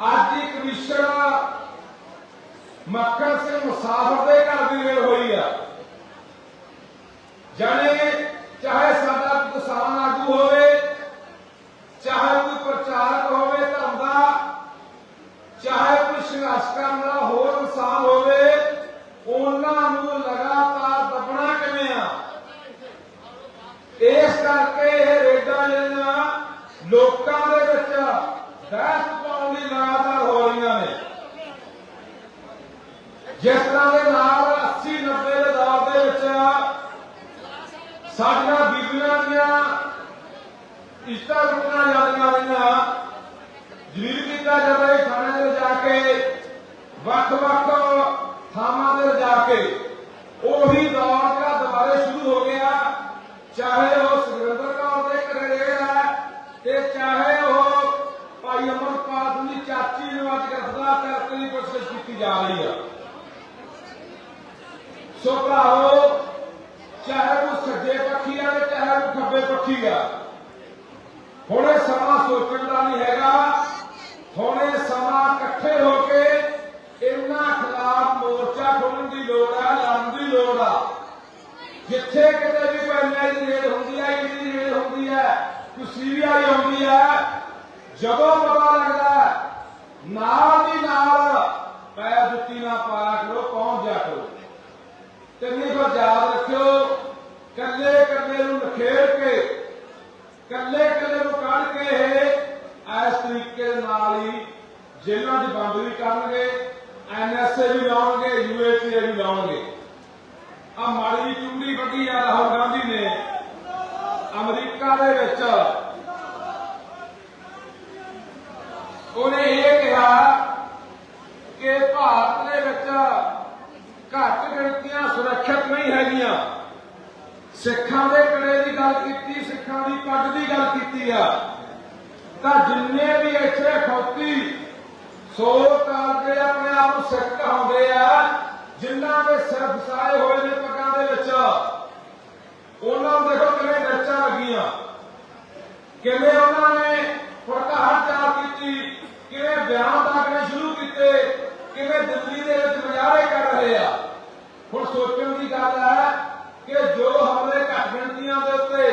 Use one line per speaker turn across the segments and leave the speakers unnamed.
ਅੱਜ ਇੱਕ ਵਿਸ਼ੜਾ ਮੱਕਰ ਸਿੰਘ ਮੁਸਾਫਰ ਦੇ ਘਰ ਦੀ ਰੇਲ ਹੋਈ ਆ। ਜਾਣੇ ਚਾਹੇ ਸਾਡਾ ਕਿਸਾਨ ਆਗੂ ਹੋਵੇ, ਚਾਹੇ ਕੋਈ ਪ੍ਰਚਾਰਕ ਹੋਵੇ ਧਰਮ ਦਾ ਚਾਹੇ ਕੋਈ ਸੰਘਰਸ਼ ਕਰਨ ਵਾਲਾ ਹੋਰ ਇਨਸਾਨ ਹੋਵੇ, ਉਹਨਾਂ ਨੂੰ ਲਗਾਤਾਰ ਦੱਬਣਾ ਕਿਵੇਂ ਆ? ਇਸ ਕਰਕੇ ਇਹ ਰੇਡਾਂ ਜਿਹੜੀਆਂ ਲੋਕਾਂ ਦੇ ਵਿੱਚ ਦਹਿਸ਼ਤ ਪਾਉਣ ਲਈ ਲਗਾਤਾਰ ਹੋ ਰਹੀਆਂ ਨੇ ਜਿਸ ਤਰ੍ਹਾਂ ਦੇ ਨਾਲ 80 90 ਦੇ ਦੌਰ ਦੇ ਵਿੱਚ ਸਾਡੀਆਂ ਬੀਬੀਆਂ ਦੀਆਂ ਇਸ਼ਟਾ ਰੁਕਣਾ ਜਾਂਦੀਆਂ ਰਹੀਆਂ। ਜਲੀਲ ਕੀਤਾ ਜਾਂਦਾ ਹੈ ਥਾਣੇ ਦੇ ਜਾ ਕੇ, ਵੱਖ ਵੱਖ ਥਾਵਾਂ ਤੇ ਜਾ ਕੇ। ਉਹੀ ਦੌਰ ਦਾ ਦੁਬਾਰੇ ਸ਼ੁਰੂ ਹੋ ਗਿਆ। ਚਾਹੇ ਉਹ ਸੁਰਿੰਦਰ ਕੌਰ ਦੇ ਘਰੇ ਰਿਹਾ ਤੇ ਚਾਹੇ ਉਹ ਭਾਈ ਅਮਰਪਾਲ ਦੀ ਚਾਚੀ ਨੂੰ ਅੱਜ ਗ੍ਰਿਫਤਾਰ ਕਰਨ ਦੀ ਕੋਸ਼ਿਸ਼ ਕੀਤੀ ਜਾ ਰਹੀ ਆ। ਸੋ ਭਰਾਓ ਚਾਹੇ ਉਹ ਸੱਜੇ ਪੱਖੀ ਆ ਤੇ ਚਾਹੇ ਉਹ ਖੱਬੇ ਪੱਖੀ ਆ। ਹੁਣ ਇਹ ਸਮਾਂ ਸੋਚਣ ਦਾ ਨਹੀਂ ਹੈਗਾ। ਹੁਣ ਇਹ ਸਮਾਂ ਇਕੱਠੇ ਹੋ ਕੇ ਇਹਨਾਂ ਖਿਲਾਫ ਮੋਰਚਾ ਖੋਲਣ ਦੀ ਲੋੜ ਹੈ ਲੜਨ ਦੀ ਲੋੜ ਆ। ਜਿੱਥੇ ਕਿਤੇ ਵੀ ਪੈਣਾ ਦੀ ਰੇਡ ਹੁੰਦੀ ਹੈ ਇਹਦੀ ਰੇਡ ਹੁੰਦੀ ਹੈ ਕੋਈ ਸੀਬੀਆਈ ਹੁੰਦੀ ਹੈ ਜਦੋਂ ਪਤਾ ਲੱਗਦਾ ਹੈ, ਨਾਲ ਦੀ ਨਾਲ ਪੈਰ ਜੁੱਤੀ ਨਾ ਪਾਇਆ ਕਰੋ ਪਹੁੰਚ ਜਾ ਕਰੋ ਤੇ ਨਹੀਂ ਕੋ ਯਾਦ ਰੱਖਿਓ। ਕੱਲੇ ਕੱਲੇ ਨੂੰ ਨਖੇੜ ਕੇ ਕੱਲੇ ਕੱਲੇ ਨੂੰ ਕੱਢ ਕੇ ਇਸ ਤਰੀਕੇ ਨਾਲ ਹੀ ਜੇਲ੍ਹਾਂ 'ਚ ਬੰਦ ਵੀ ਕਰਨਗੇ ਐਨਐਸਏ ਵੀ ਲਾਉਣਗੇ ਯੂਏਪੀਏ ਵੀ ਲਾਉਣਗੇ। ਆ ਮਾੜੀ ਚੁੰਡੀ ਵੱਡੀ ਆ ਰਾਹੁਲ ਗਾਂਧੀ ਨੇ। ਅਮਰੀਕਾ ਦੇ ਵਿੱਚ ਉਹਨੇ ਇਹ ਕਿਹਾ ਕਿ ਭਾਰਤ ਦੇ ਵਿੱਚ ਘੱਟ ਗਿਣਤੀਆਂ ਸੁਰੱਖਿਅਤ ਨਹੀਂ ਹੈਗੀਆਂ। ਸਿੱਖਾਂ ਦੇ ਕੜੇ ਦੀ ਗੱਲ ਕੀਤੀ, ਸਿੱਖਾਂ ਦੀ ਪੱਗ ਦੀ ਗੱਲ ਕੀਤੀ ਆ। ਤਾਂ ਜਿੰਨੇ ਵੀ ਇੱਥੇ ਖੌਤੀ, ਸੋ ਕਰਦੇ ਆਪਣੇ ਆਪ ਨੂੰ ਸਿੱਖ ਕਹਾਉਂਦੇ ਆ, ਜਿਨ੍ਹਾਂ ਦੇ ਸਿਰ ਫਸਾਏ ਹੋਏ ਨੇ ਪੱਗਾਂ ਦੇ ਵਿੱਚ, ਉਹਨਾਂ ਨੂੰ ਦੇਖੋ ਕਿਵੇਂ ਮਿਰਚਾਂ ਲੱਗੀਆਂ। ਕਿਵੇਂ ਉਹਨਾਂ ਨੇ ਫੜਕਾਹਟ ਚਾਲ ਕੀਤੀ ਕਿਵੇਂ ਬਿਆਨ ਦਾਖਲੇ ਸ਼ੁਰੂ ਕੀਤੇ ਕਿਵੇਂ ਦਿੱਲੀ ਦੇ ਵਿੱਚ ਮੁਜ਼ਾਹਰੇ ਕਰ ਰਹੇ ਆ ਹੁਣ ਸੋਚਣ ਦੀ ਗੱਲ ਹੈ ਕਿ ਜੋ ਹਮਲੇ ਘੱਟ ਗਿਣਤੀਆਂ ਦੇ ਉੱਤੇ,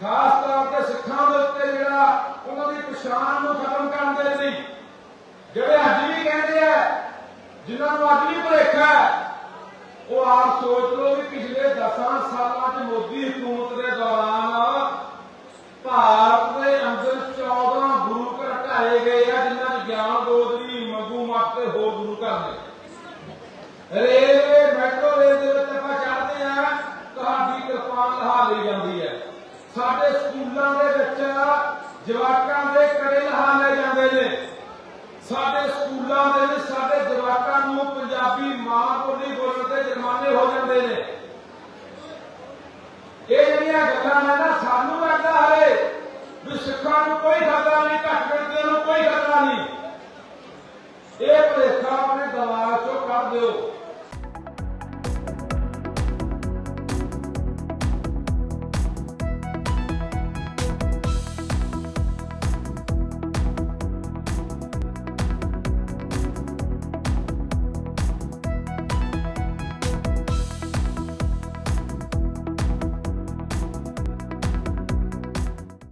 ਖਾਸ ਤੌਰ ਤੇ ਸਿੱਖਾਂ ਦੇ ਉੱਤੇ ਜਿਹੜਾ ਉਹਨਾਂ ਦੀ ਪਛਾਣ ਨੂੰ ਖਤਮ ਕਰਨ ਦੇ ਲਈ, ਜਿਹੜੇ ਅੱਜ ਵੀ ਕਹਿੰਦੇ ਆ, ਜਿਨ੍ਹਾਂ ਨੂੰ ਅੱਜ ਵੀ ਭੁਲੇਖਾ ਉਹ ਆਪ ਸੋਚ ਲਓ ਵੀ ਪਿਛਲੇ 10 ਸਾਲਾਂ 'ਚ ਮੋਦੀ ਹਕੂਮਤ ਦੇ ਦੌਰਾਨ ਭਾਰਤ ਦੇ ਅੰਦਰ 14 ਗੁਰੂ ਘਰ ਢਾਏ ਗਏ ਆ, ਜਿਨ੍ਹਾਂ 'ਚ ਗਿਆਨ ਗੋਦਰੀ, ਮੰਗੂ ਮੱਤ ਤੇ ਹੋਰ ਗੁਰੂ ਘਰ ਨੇ। ਰੇਲਵੇ ਮੈਟਰੋ ਰੇਲ ਦੇ ਵਿੱਚ ਆਪਾਂ ਚੜ੍ਹਦੇ ਆ ਤੁਹਾਡੀ ਕਿਰਪਾਨ ਲਹਾ ਲਈ ਜਾਂਦੀ ਹੈ। ਸਾਡੇ ਸਕੂਲਾਂ ਦੇ ਵਿੱਚ ਜਵਾਕਾਂ ਦੇ ਕੜੇ ਲਹਾ ਲਏ ਜਾਂਦੇ ਨੇ। ਸਾਡੇ ਸਕੂਲਾਂ ਦੇ ਵਿੱਚ ਸਾਡੇ ਜਵਾਕਾਂ ਨੂੰ ਪੰਜਾਬੀ ਮਾਂ ਬੋਲੀ ਬੋਲਣ ਤੇ ਜੁਰਮਾਨੇ ਹੋ ਜਾਂਦੇ ਨੇ। ਇਹ ਜਿਹੜੀਆਂ ਗੱਲਾਂ ਨੇ ਨਾ, ਸਾਨੂੰ ਲੱਗਦਾ ਹੈ ਵੀ ਸਿੱਖਾਂ ਨੂੰ ਕੋਈ ਖਤਰਾ ਨਹੀਂ, ਘੱਟ ਗਿਣਤੀਆਂ ਨੂੰ ਕੋਈ ਖਤਰਾ ਨਹੀਂ।